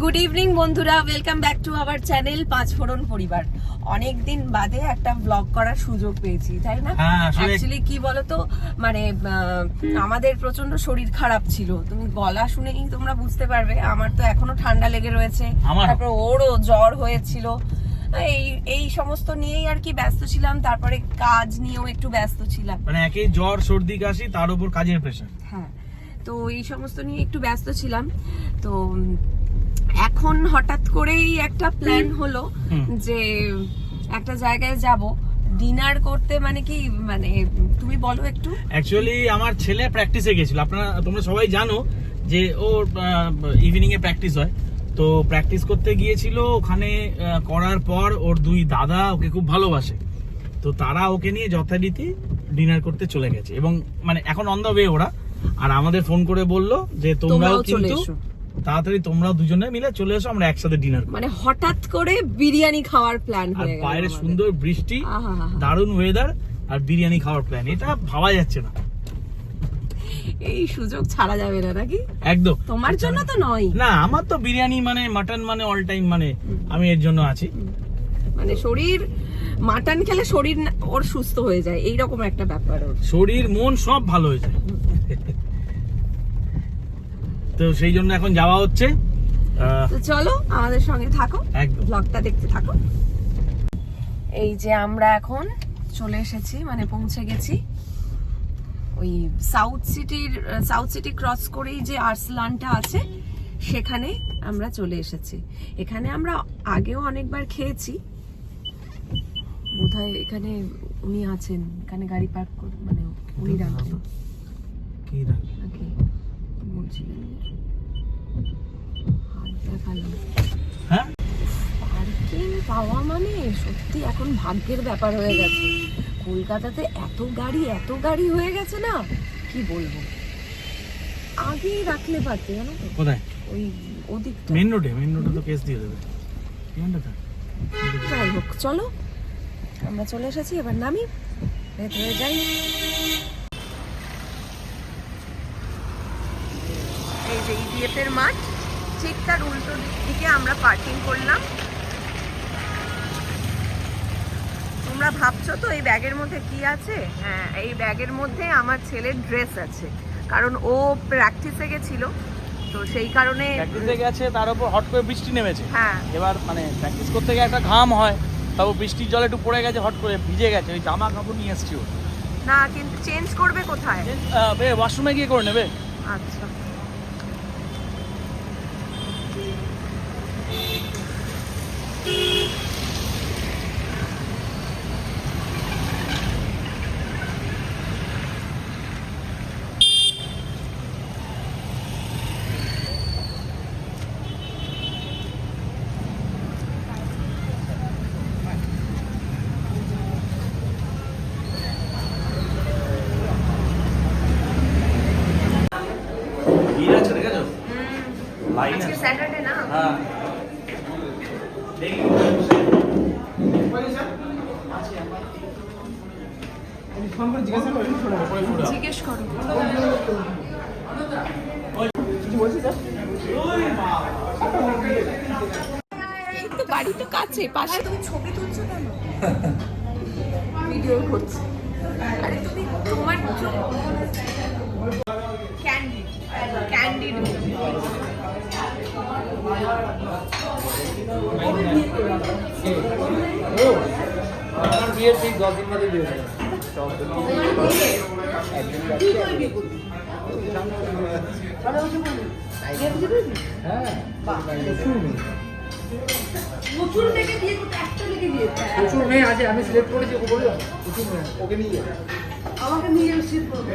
Good evening বন্ধুরা। Welcome back to our channel Panch Phoron পরিবার। অনেক দিন বাদে একটা ব্লগ করার সুযোগ পেয়েছি তাই না? অ্যাকচুয়ালি কি বলতো? মানে আমাদের প্রচণ্ড শরীর খারাপ ছিল। তুমি গলা শুনেই তোমরা বুঝতে পারবে আমার তো এখনও ঠান্ডা লেগে রয়েছে। তারপর ওরও জ্বর হয়েছিল। এই এই সমস্ত নিয়েই আর কি ব্যস্ত ছিলাম। তারপরে কাজ নিয়েও একটু ব্যস্ত ছিলাম। মানে একে জ্বর সর্দি কাশি তার উপর কাজের প্রেশার হ্যাঁ তো এই সমস্ত নিয়ে একটু ব্যস্ত ছিলাম। তো এখন হঠাৎ করেই একটা প্ল্যান হলো যে একটা জায়গায় যাব। ডিনার করতে মানে কি মানে তুমি বলো একটু। অ্যাকচুয়ালি আমার ছেলে প্র্যাকটিসে গেছিল। আপনারা তোমরা সবাই জানো যে ওর ইভিনিং এ প্র্যাকটিস হয়। তো প্র্যাকটিস করতে গিয়েছিল ওখানে করার পর ওর দুই দাদা ওকে খুব ভালোবাসে। তো তারা ওকে নিয়ে যথারীতি ডিনার করতে চলে গেছে। এবং মানে এখন অন দ্য ওয়ে ওরা। আর আমাদের ফোন করে বলল যে তোমরাও কিন্তু তাড়াতাড়ি তোমরাও দুজনে মিলে চলে এসো আমরা একসাথে ডিনার করি মানে হঠাৎ করে বিরিয়ানি খাওয়ার প্ল্যান হয়ে গেল বাইরে সুন্দর বৃষ্টি দারুণ ওয়েদার আর বিরিয়ানি খাওয়ার প্ল্যান এটা ভাবা যাচ্ছে না। এই সুযোগ ছাড়া যাবে না নাকি? একদম। তোমার জন্য তো নয়। না আমার তো বিরিয়ানি মানে মাটন মানে অল টাইম মানে আমি এর জন্য আছি। মানে শরীর মাটন খেলে শরীর ওর সুস্থ হয়ে যায় এইরকম একটা ব্যাপার শরীর মন সব ভালো হয়ে যায়। তো সেই জন্য এখন যাওয়া হচ্ছে। চলো আমাদের সঙ্গে থাকো ব্লগটা দেখতে থাকো। এই যে আমরা এখন চলে এসেছি মানে পৌঁছে গেছি। ওই সাউথ সিটির সাউথ সিটি ক্রস করেই যে আর্সলানটা আছে সেখানে আমরা চলে এসেছি। এখানে আমরা আগেও অনেকবার খেয়েছি। বোধহয় এখানে উনি আছেন এখানে গাড়ি পার্ক মানে উনি রাখেন কি রাখবে? নাকি বলছিলেন যে? হাত দেখালাম হ্যাঁ? পার্কিং পাওয়া মানে সত্যি এখন ভাগ্যের ব্যাপার হয়ে গেছে। কলকাতাতে এত গাড়ি এত গাড়ি হয়ে গেছে না কি বলব? আগেই রাখলে পারতে জানো তো? কোথায়? ওই ওদিক মেন রোডে মেন রোডে তো কেস দিয়ে দেবে। যাই হোক চলো। আমরা চলে এসেছি এবার নামি। ভেতরে যাই। যে ইডিএফ এর মাঠ ঠিক তার উল্টো দিকে আমরা পার্কিং করলাম। তোমরা ভাবছ তো এই ব্যাগের মধ্যে কি আছে? হ্যাঁ এই ব্যাগের মধ্যে আমার ছেলের ড্রেস আছে। কারণ ও প্র্যাকটিসে গেছিল তো সেই কারণে প্র্যাকটিসে গেছে তার উপর হট করে বৃষ্টি নেমেছে। হ্যাঁ। এবার মানে প্র্যাকটিস করতে গিয়ে একটা ঘাম হয় তারপর বৃষ্টির জলে একটু পড়ে গেছে হট করে ভিজে গেছে ওই জামা কাপড় নিয়ে এসছি ও। না কিন্তু চেঞ্জ করবে কোথায়? ওয়াশরুমে গিয়ে করে নেবে। আচ্ছা ভিড় আছে দেখেছ লাইন আজকে আছে স্যাটারডে না হ্যাঁ জিজ্ঞেস করো। বাড়ি তো কাছে পাশে। তুমি ছবি তুলছো কেন? ভিডিও করছি। আরে তুমি তোমার ক্যান্ডিড ক্যান্ডিড আমার বিয়ের ঠিক দশ দিন বাদে বিয়ে হ্যাঁ। প্রচুর মেয়ে আছে আমি সিলেক্ট করেছি ওকে নিয়ে আমাকে নিয়ে সিলেক্ট করবে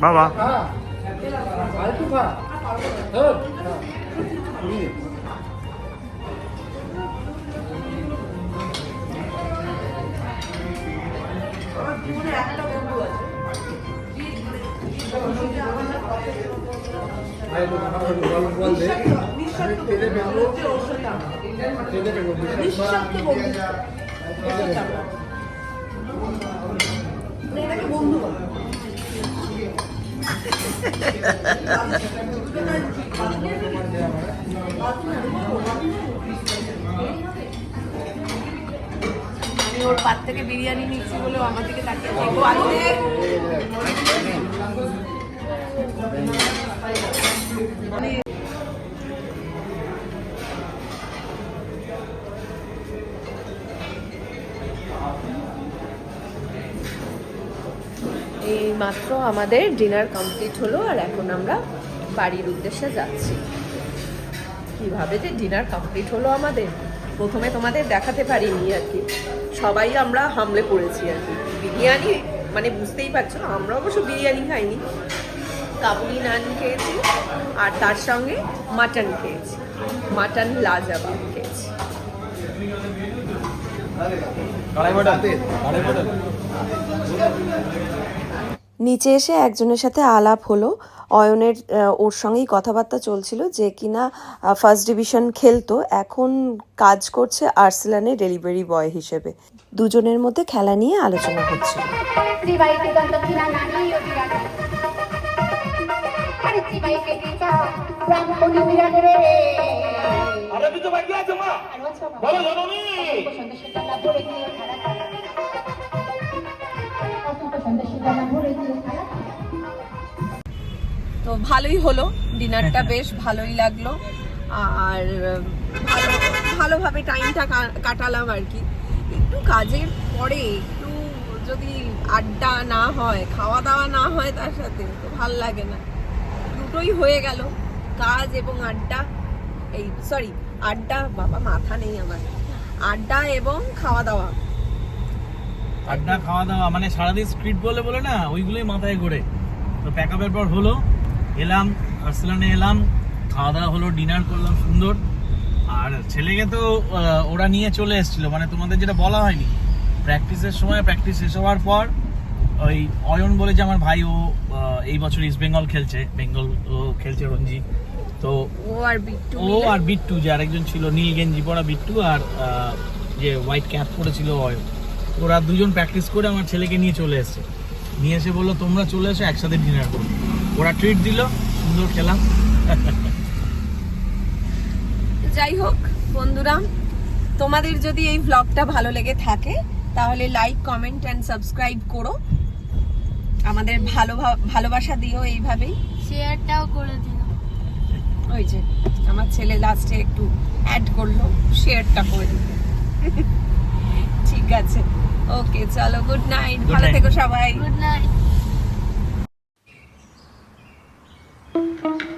বাবা হ্যাঁ আর একটু খা ধর হ্যাঁ নিয়ে নে। আরে তো খাবার বল বল দে আমি এটাকে বন্ধু বলে আমি ওর পাত থেকে বিরিয়ানি নিচ্ছি বলে আমার দিকে তাকিয়ে আছে। একটু মাত্র আমাদের ডিনার কমপ্লিট হলো আর এখন আমরা বাড়ির উদ্দেশ্যে যাচ্ছি। কীভাবে যে ডিনার কমপ্লিট হলো আমাদের? প্রথমে তোমাদের দেখাতে পারিনি আর কি। সবাই আমরা হামলে পড়েছি আর কি। বিরিয়ানি মানে বুঝতেই পারছ না আমরা অবশ্য বিরিয়ানি খাইনি। কাবুলি নান খেয়েছি আর তার সঙ্গে মাটন খেয়েছি। মাটন লাজাবা খেয়েছি। নিচে এসে একজনের সাথে আলাপ হলো। অয়নের ওর সঙ্গেই কথাবার্তা চলছিল যে কিনা ফার্স্ট ডিভিশন খেলতো, এখন কাজ করছে আর্সেলানে ডেলিভারি বয় হিসেবে। দুজনের মধ্যে খেলা নিয়ে আলোচনা অধিরাজ আরে তো ভালোই হলো। ডিনারটা বেশ ভালোই লাগল। আর, ভালো, ভালোভাবে টাইমটা কাটালাম আর কি। একটু কাজের পরে একটু যদি আড্ডা না হয় খাওয়া দাওয়া না হয় তার সাথে, তো ভালো লাগে না। দুটোই হয়ে গেল। কাজ এবং আড্ডা। এই সরি আড্ডা, বাবা, মাথা নেই আমার। আড্ডা এবং খাওয়া দাওয়া আড্ডা খাওয়া দাওয়া মানে সারাদিন স্ট্রিট বলে বলে না, ওইগুলোই মাথায় ঘোরে। তো প্যাক আপের পর হলো এলাম আর্সেলানে এলাম খাওয়া দাওয়া হলো ডিনার করলাম সুন্দর। আর ছেলেকে তো ওরা নিয়ে চলে এসেছিল মানে তোমাদের যেটা বলা হয়নি। প্র্যাকটিসের সময় প্র্যাকটিস শেষ হওয়ার পর ওই অয়ন বলে যে আমার ভাই ও এই বছর ইস্ট বেঙ্গল খেলছে বেঙ্গল ও খেলছে রঞ্জি। তো ও আর বিট্টু ও আর বিট্টু যে আরেকজন ছিল নীল গেঞ্জি পরা বিট্টু আর যে হোয়াইট ক্যাপ পরেছিল অয়ন। ওরা দুজন প্র্যাকটিস করে আমার ছেলেকে নিয়ে চলে এসেছে। নিয়ে এসে বলল তোমরা চলে এসো একসাথে ডিনার করো। ওরা ট্রিট দিল সুন্দর খেলাম। যাই হোক বন্ধুরা তোমাদের যদি এই ব্লগটা ভালো লেগে থাকে তাহলে লাইক কমেন্ট অ্যান্ড সাবস্ক্রাইব করো। আমাদের ভালো ভালোবাসা দিও এইভাবেই। শেয়ারটাও করে দিও। ওই যে আমার ছেলে লাস্টে একটু অ্যাড করল শেয়ারটা করে দিতে ঠিক আছে। ওকে চলো গুড নাইট ভালো থেকো সবাই। Good night Gracias.